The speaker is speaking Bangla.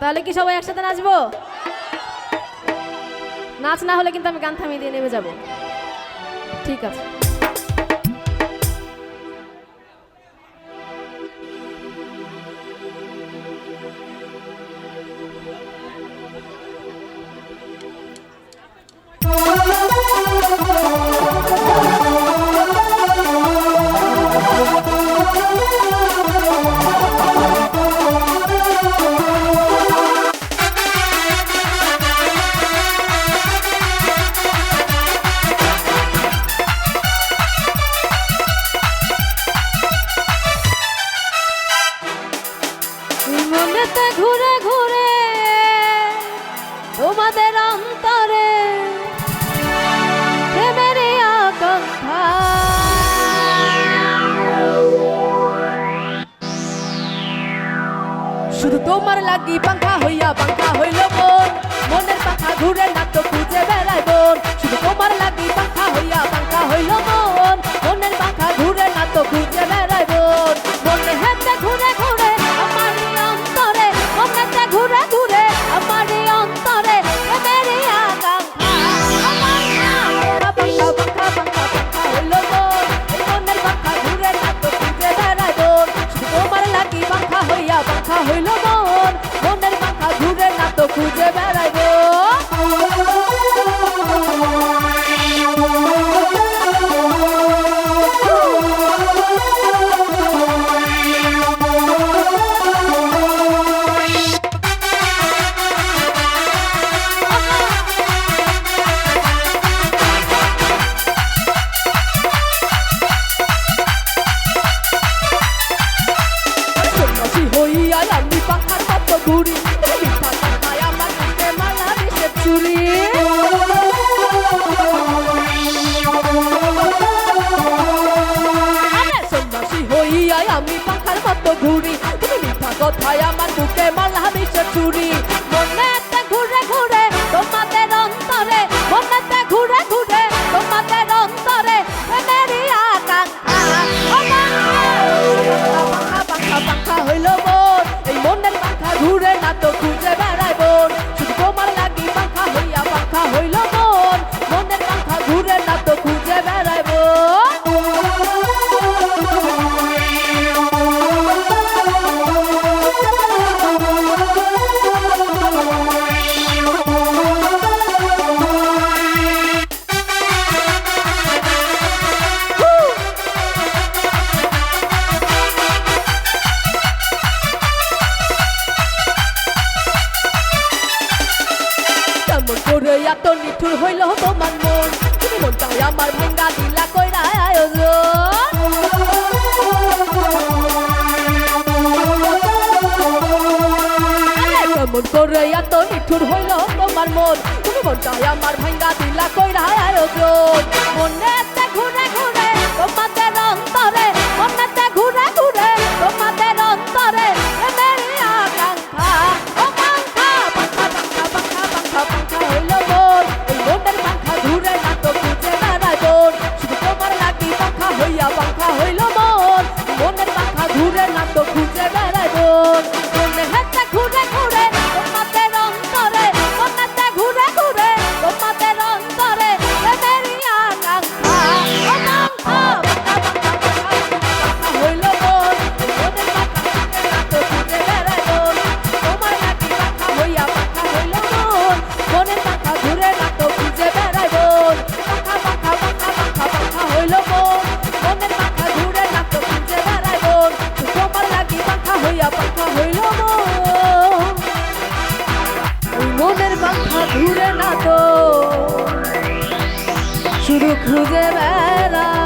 তাহলে কি সবাই একসাথে নাচবো নাচ না হলে কিন্তু আমি গান থামিয়ে দিয়ে নেমে যাব ঠিক আছে মনেতে তোমাদের অন্তরে প্রেমের শুধু তোমার লাগি পাঙ্খা হইয়া পাঙ্খা হইল মন। মনের পাখা ঘুরে না তো খুঁজে বেড়াই হইয়া আমি পাখার মতো ঘুরি মিঠা পাখায় আমার বুকে মালা বিষের চুরি। আমি পাখার মতো ঘুরি তুমি মিঠা কথায় আমার বুকে মালা বিষের চুরি। মনেতে ঘুরে ঘুরে তোমাদের অন্তরে, মনেতে ঘুরে ঘুরে তোমাদের অন্তরে প্রেমেরই আকাঙ্ক্ষা। পাখা পাখা পাখা হইল মন মনের করে এত নিঠুর হইল তোমার মন। তুমি মনটাই আমার ভাঙ্গা দিলা কইরা আয়োজন কেমন করে এত নিঠুর হইল তোমার মন। তুমি মনটাই আমার ভাঙ্গা দিলা কইরা আয়োজন মনে ঘুরে ঘুরে শুধু খুঁজে বেড়াই